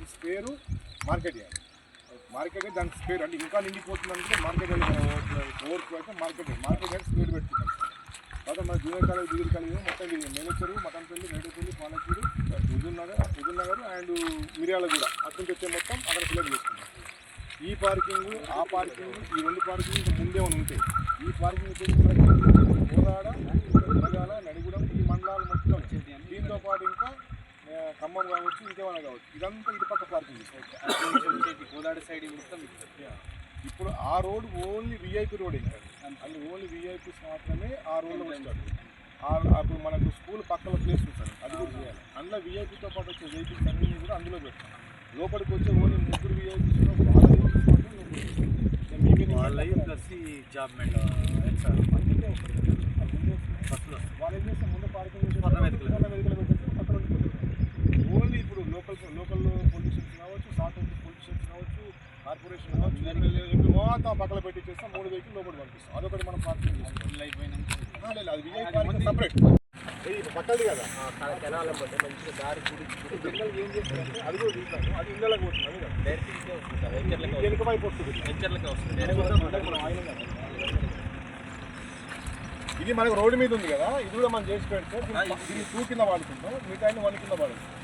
Market చేయాలి market దానికి spare అంటే ఇంకా నిండిపోతుందంటే మార్కెట్ ఓవర్ఫ్లో అయితే మార్కెట్ మార్కెట్ అయితే స్పేర్ పెట్టుకుంటాం తర్వాత మన జూనియర్ కాలేజ్ డిగ్రీ కాలేజ్ మొత్తం ఇది మేనేచరు మటన్పల్లి మేడపల్లి పాలకూరు హుజూర్నగర్ హుజూర్నగర్ అండ్ మిర్యాల కూడా అక్కడ వచ్చే మొత్తం అక్కడ ఫిల్అప్ చేసుకుంటాం ఈ పార్కింగ్ ఆ పార్కింగ్ ఈ రెండు పార్కింగ్ ఇంకా ముందే ఉంటాయి ఈ పార్కింగ్ వచ్చేసి మనకి కోదాడ తెలంగాణ నడిగూడెం ఈ మండలాలు మొత్తం దీంతో పాటు ఇంకా ఆ, ఖమ్మం కావచ్చు ఇంకేమైనా కావచ్చు. ఇదంతా ఇటు పక్క పార్కింగ్ కోదాడ సైడ్ మొత్తం ఇప్పుడు ఆ రోడ్ ఓన్లీ విఐపి రోడ్ అంటే ఓన్లీ విఐపీస్ మాత్రమే ఆ రోడ్లో వస్తారు ఆ- అప్పుడు మనకు స్కూల్ పక్కన ప్లేస్ ఉంటుంది. అది కూడా చేయాలి. అందులో విఐపీతో పాటు వచ్చే వెహికల్స్ అన్ని కూడా అందులో పెడతాం. లోపలికి వచ్చే ఓన్లీ ముగ్గురు విఐపీస్ వాళ్ళ. ఇక ప్లస్ జాబ్ సార్ అందుకే వస్తారు. అది ముందే వస్తుంది. బస్సులు వాళ్ళు ఏం చేస్తారు ముందు పార్కింగ్ చేసి పక్కన వెహికల్. పక్కన వెహికల్ పెట్టేస్తారు పక్కన ఉండిపోతారు ఓన్లీ ఇప్పుడు లోకల్ లోకల్ పొల్యూషన్స్ కావచ్చు సాట్ పొల్యూషన్స్ కావచ్చు కార్పొరేషన్ మొత్తం పక్కన పెట్టి చేస్తాం మూడు వెహికల్ లోపల పంపిస్తాం. అదొకటి మనం పార్కింగ్ చేస్తాం ఫుల్ అయిపోయినాక. ఆ, లేదు అది విఐ పార్కింగ్ సపరేట్ పక్కది కదా. మంచిగా దారి ఏం చేస్తారంటే అది కూడా తీస్తాను అది పోతుంది. డైరెక్ట్ వస్తుంది సార్ వెంచర్లకే ఈ వెనుక వైపు వస్తుంది. వస్తుంది. వెంచర్లకే వస్తుంది. ఇది మనకు రోడ్డు మీద ఉంది కదా. ఇది కూడా మనం చేసి పెడితే దీన్ని టూ కింద వాడుకుంటాం. మిగతా వన్ కింద వాడుకుంటాం.